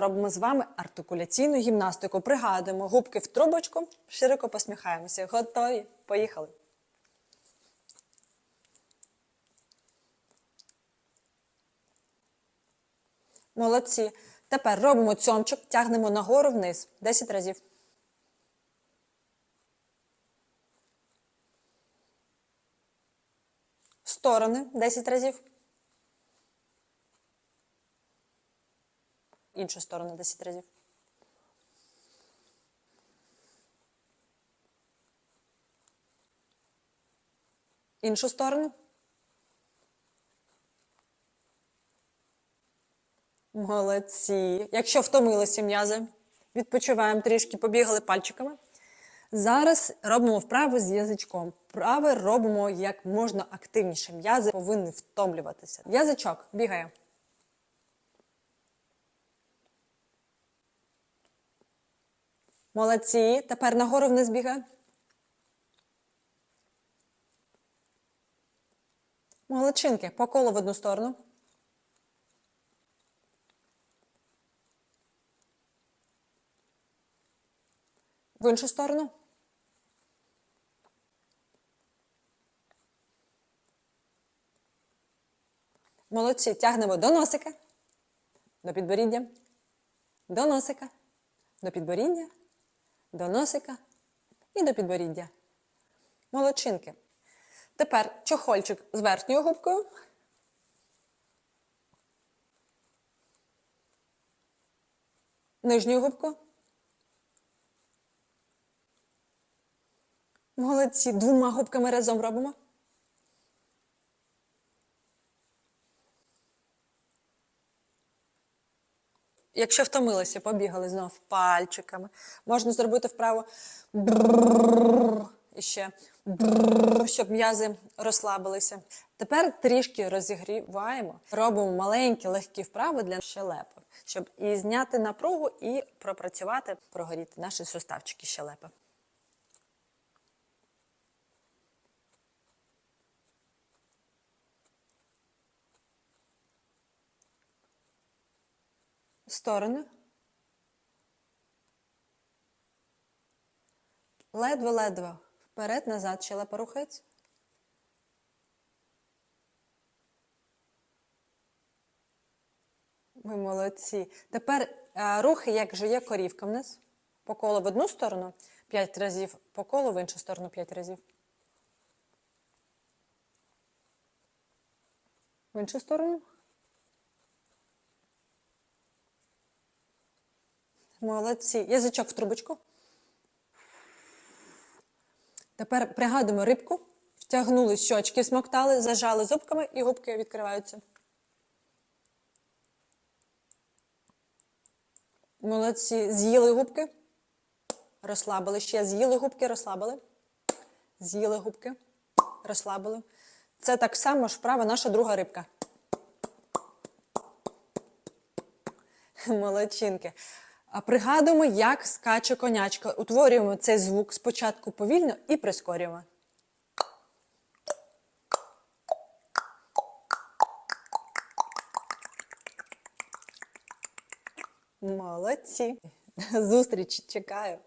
Робимо з вами артикуляційну гімнастику. Пригадуємо губки в трубочку, широко посміхаємося. Готові? Поїхали. Молодці. Тепер робимо цьомчик, тягнемо нагору вниз. 10 разів. Сторони 10 разів. Іншу сторону 10 разів. Іншу сторону. Молодці. Якщо втомилися м'язи, відпочиваємо трішки, побігали пальчиками. Зараз робимо вправу з язичком. Вправи робимо як можна активніше. М'язи повинні втомлюватися. Язичок бігає. Молодці. Тепер нагору вниз бігає. Молодчинки. По колу в одну сторону. В іншу сторону. Молодці. Тягнемо до носика, до підборіддя, до носика, до підборіддя, до носика і до підборіддя. Молодчинки. Тепер чохольчик з верхньою губкою. Нижню губку. Молодці. Двома губками разом робимо. Якщо втомилися, побігали знов пальчиками. Можна зробити вправо і ще щоб м'язи розслабилися. Тепер трішки розігріваємо. Робимо маленькі легкі вправи для щелепи, щоб і зняти напругу, і пропрацювати, прогоріти наші суставчики щелепи. Сторони. Ледве-ледве вперед-назад щелепа рухається. Ви молодці. Тепер а, рухи, як же є корівка вниз. По колу в одну сторону 5 разів, по колу в іншу сторону 5 разів. В іншу сторону. Молодці. Язичок в трубочку. Тепер пригадуємо рибку. Втягнули щочки, смоктали, зажали зубками і губки відкриваються. Молодці. З'їли губки. Розслабили. Ще з'їли губки, розслабили. З'їли губки. Розслабили. Це так само ж вправа наша друга рибка. Молодчинки. А пригадуємо, як скаче конячка. Утворюємо цей звук спочатку повільно і прискорюємо. Молодці. Зустріч чекаю.